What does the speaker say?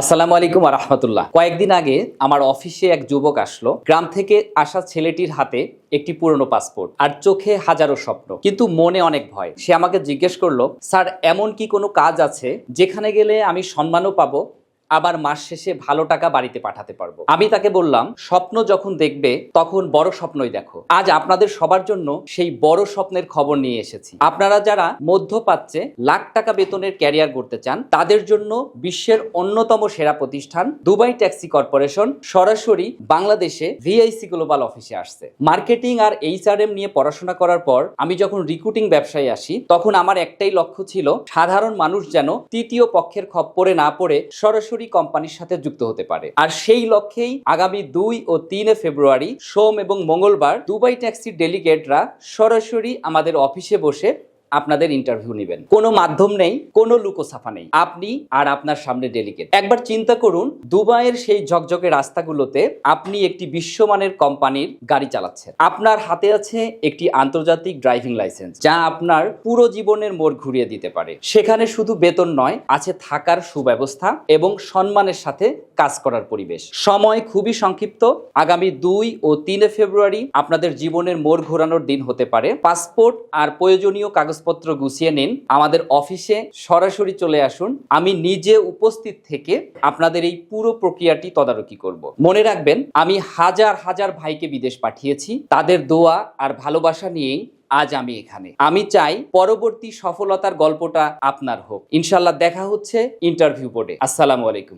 আসসালামু আলাইকুম রহমতুল্লাহ। কয়েকদিন আগে আমার অফিসে এক যুবক আসলো। গ্রাম থেকে আসা ছেলেটির হাতে একটি পুরনো পাসপোর্ট আর চোখে হাজারো স্বপ্ন। কিন্তু মনে অনেক ভয়। সে আমাকে জিজ্ঞেস করল, স্যার, এমন কি কোনো কাজ আছে যেখানে গেলে আমি সম্মানও পাবো আবার মাস শেষে ভালো টাকা বাড়িতে পাঠাতে পারব। আমি তাকে বললাম, স্বপ্ন যখন দেখবে, তখন বড় স্বপ্নই দেখো। আজ আপনাদের সবার জন্য সেই বড় স্বপ্নের খবর নিয়ে এসেছি। আপনারা যারা মধ্যপ্রাচ্যে লাখ টাকা বেতনের ক্যারিয়ার করতে চান, তাদের জন্য বিশ্বের অন্যতম সেরা প্রতিষ্ঠান দুবাই ট্যাক্সি কর্পোরেশন সরাসরি বাংলাদেশে ভিআইসি গ্লোবাল অফিসে আসছে। মার্কেটিং আর এইচআরএম নিয়ে পড়াশোনা করার পর আমি যখন রিক্রুটিং ব্যবসায় আসি, তখন আমার একটাই লক্ষ্য ছিল, সাধারণ মানুষ যেন তৃতীয় পক্ষের খপ্পরে না পড়ে সরাসরি কোম্পানির সাথে যুক্ত হতে পারে। আর সেই লক্ষ্যেই আগামী দুই ও তিন ফেব্রুয়ারি, সোম এবং মঙ্গলবার দুবাই ট্যাক্সির ডেলিগেটরা সরাসরি আমাদের অফিসে বসে আপনাদের ইন্টারভিউ নেবেন। কোনো মাধ্যম নেই, কোনো লুকোসাফা নেই। আপনি আর আপনার সামনে ডেলিগেট একবার চিন্তা করুন, দুবাইয়ের সেই ঝকঝকে রাস্তাগুলোতে আপনি একটি বিশ্বমানের কোম্পানির গাড়ি চালাচ্ছেন। আপনার হাতে আছে একটি আন্তর্জাতিক ড্রাইভিং লাইসেন্স যা আপনার পুরো জীবনের মোড় ঘুরিয়ে দিতে পারে। সেখানে শুধু বেতন নয়, আছে থাকার সুব্যবস্থা এবং সম্মানের সাথে কাজ করার পরিবেশ। সময় খুবই সংক্ষিপ্ত। আগামী দুই ও তিনে ফেব্রুয়ারি আপনাদের জীবনের মোড় ঘোরানোর দিন হতে পারে। পাসপোর্ট আর প্রয়োজনীয় কাগজপত্র গুছিয়ে নিন। আমাদের অফিসে সরাসরি চলে আসুন। আমি নিজে উপস্থিত থেকে আপনাদের এই পুরো প্রক্রিয়াটি তদারকি করব। মনে রাখবেন, আমি হাজার হাজার ভাইকে বিদেশ পাঠিয়েছি। তাদের দোয়া আর ভালোবাসা নিয়েই আজ আমি এখানে। আমি চাই পরবর্তী সফলতার গল্পটা আপনার হোক। ইনশাল্লাহ দেখা হচ্ছে ইন্টারভিউ বোর্ডে। আসসালামু আলাইকুম।